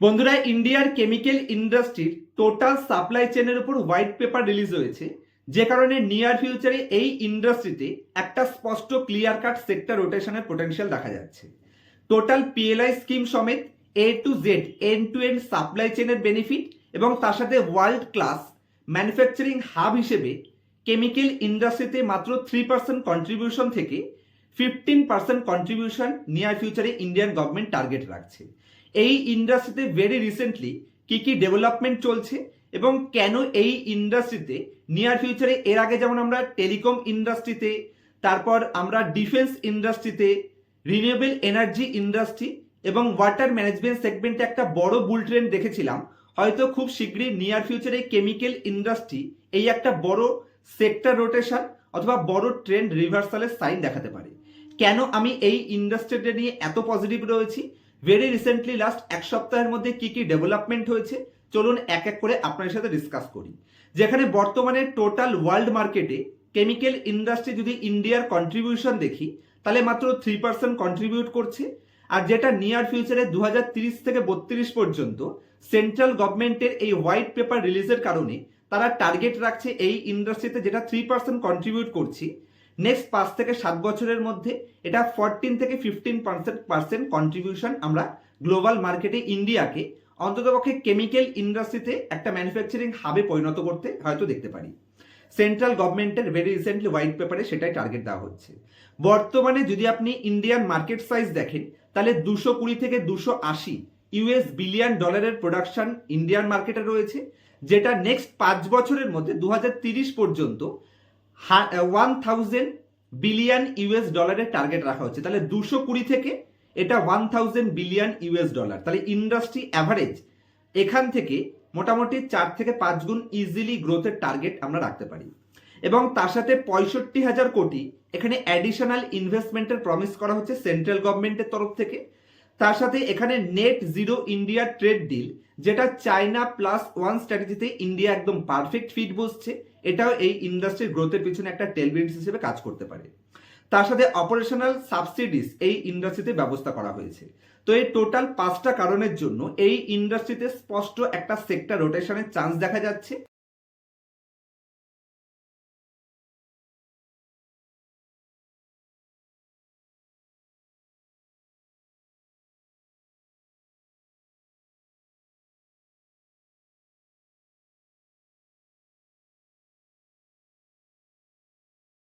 বন্ধুরা, ইন্ডিয়ার কেমিক্যাল ইন্ডাস্ট্রির টোটাল সাপ্লাই চেনের উপর হোয়াইট পেপার রিলিজ হয়েছে। যে কারণে নিয়ার ফিউচারে এই ইন্ডাস্ট্রিতে একটা স্পষ্ট ক্লিয়ার কাট সেক্টর রোটেশনের পোটেনশিয়াল দেখা যাচ্ছে। টোটাল পিএলআই স্কিম সমেত A to Z end to end supply চেনের বেনিফিট এবং তার সাথে ওয়ার্ল্ড ক্লাস ম্যানুফ্যাকচারিং হাব হিসেবে কেমিক্যাল ইন্ডাস্ট্রিতে মাত্র থ্রি পার্সেন্ট কন্ট্রিবিউশন থেকে ফিফটিন পার্সেন্ট কন্ট্রিবিউশন নিয়ার ফিউচারে ইন্ডিয়ান গভর্নমেন্ট টার্গেট রাখছে। এই ইন্ডাস্ট্রিতে ভেরি রিসেন্টলি কি কি ডেভেলপমেন্ট চলছে এবং কেন এই ইন্ডাস্ট্রিতে নিয়ার ফিউচারে এর আগে যেমন আমরা টেলিকম ইন্ডাস্ট্রিতে তারপর আমরা ডিফেন্স ইন্ডাস্ট্রিতে রিনিউয়েবল এনার্জি ইন্ডাস্ট্রি এবং ওয়াটার ম্যানেজমেন্ট সেগমেন্টে একটা বড় বুল ট্রেন্ড দেখেছিলাম। হয়তো খুব শীঘ্রই নিয়ার ফিউচারে কেমিক্যাল ইন্ডাস্ট্রি এই একটা বড় সেক্টর রোটেশন অথবা বড় ট্রেন্ড রিভার্সালের সাইন দেখাতে পারে। কেন আমি এই ইন্ডাস্ট্রিটা নিয়ে এত পজিটিভ রয়েছি? ভেরি রিসেন্টলি লাস্ট এক সপ্তাহের মধ্যে কি কি ডেভেলপমেন্ট হয়েছে? চলুন এক এক করে আপনার সাথে ডিসকাস করি। যেখানে বর্তমানে টোটাল ওয়ার্ল্ড মার্কেটে কেমিক্যাল ইন্ডাস্ট্রি যদি ইন্ডিয়ার কন্ট্রিবিউশন দেখি, তাহলে মাত্র থ্রি পার্সেন্ট কন্ট্রিবিউট করছে। আর যেটা নিয়ার ফিউচারে দু থেকে বত্রিশ পর্যন্ত সেন্ট্রাল গভর্নমেন্টের এই হোয়াইট পেপার রিলিজের কারণে তারা টার্গেট রাখছে এই ইন্ডাস্ট্রিতে যেটা থ্রি পার্সেন্ট কন্ট্রিবিউট করছি। নেক্সট পাঁচ থেকে সাত বছরের মধ্যে এটা ফরটিন থেকে ফিফটিন পার্সেন্ট পার্সেন্ট কন্ট্রিবিউশন আমরা গ্লোবাল মার্কেটে ইন্ডিয়াকে অন্ততপক্ষে কেমিক্যাল ইন্ডাস্ট্রিতে একটা ম্যানুফ্যাকচারিং হাবে পরিণত করতে হয়তো দেখতে পারি। সেন্ট্রাল গভর্নমেন্টের ভেরি রিসেন্টলি হোয়াইট পেপারে সেটাই টার্গেট দেওয়া হচ্ছে। বর্তমানে যদি আপনি ইন্ডিয়ান মার্কেট সাইজ দেখেন, তাহলে দুশো কুড়ি থেকে দুশো আশি ইউএস বিলিয়ন ডলারের প্রোডাকশন ইন্ডিয়ান মার্কেটে রয়েছে, যেটা নেক্সট পাঁচ বছরের মধ্যে দু পর্যন্ত ওয়ান থাউজেন্ড বিলিয়ন ইউএস ডলারের টার্গেট রাখা হচ্ছে। তাহলে দুশো কুড়ি থেকে এটা one thousand billion US dollar তাহলে ইন্ডাস্ট্রি অ্যাভারেজ এখান থেকে মোটামুটি চার থেকে পাঁচ গুণ ইজিলি গ্রোথের টার্গেট আমরা রাখতে পারি। এবং তার সাথে পঁয়ষট্টি হাজার কোটি এখানে অ্যাডিশনাল ইনভেস্টমেন্টের প্রমিস করা হচ্ছে সেন্ট্রাল গভর্নমেন্টের তরফ থেকে। তার সাথে এখানে net zero India trade deal যেটা চায়না প্লাস ওয়ান স্ট্র্যাটেজিতে ইন্ডিয়া একদম পারফেক্ট ফিট বসছে। এটাও এই ইন্ডাস্ট্রির গ্রোথের পিছনে একটা টেলবিন্স হিসেবে কাজ করতে পারে। তার সাথে অপারেশনাল সাবসিডিস এই ইন্ডাস্ট্রিতে ব্যবস্থা করা হয়েছে। তো এই টোটাল পাঁচটা কারণের জন্য এই ইন্ডাস্ট্রিতে স্পষ্ট একটা সেক্টর রোটেশনের চান্স দেখা যাচ্ছে।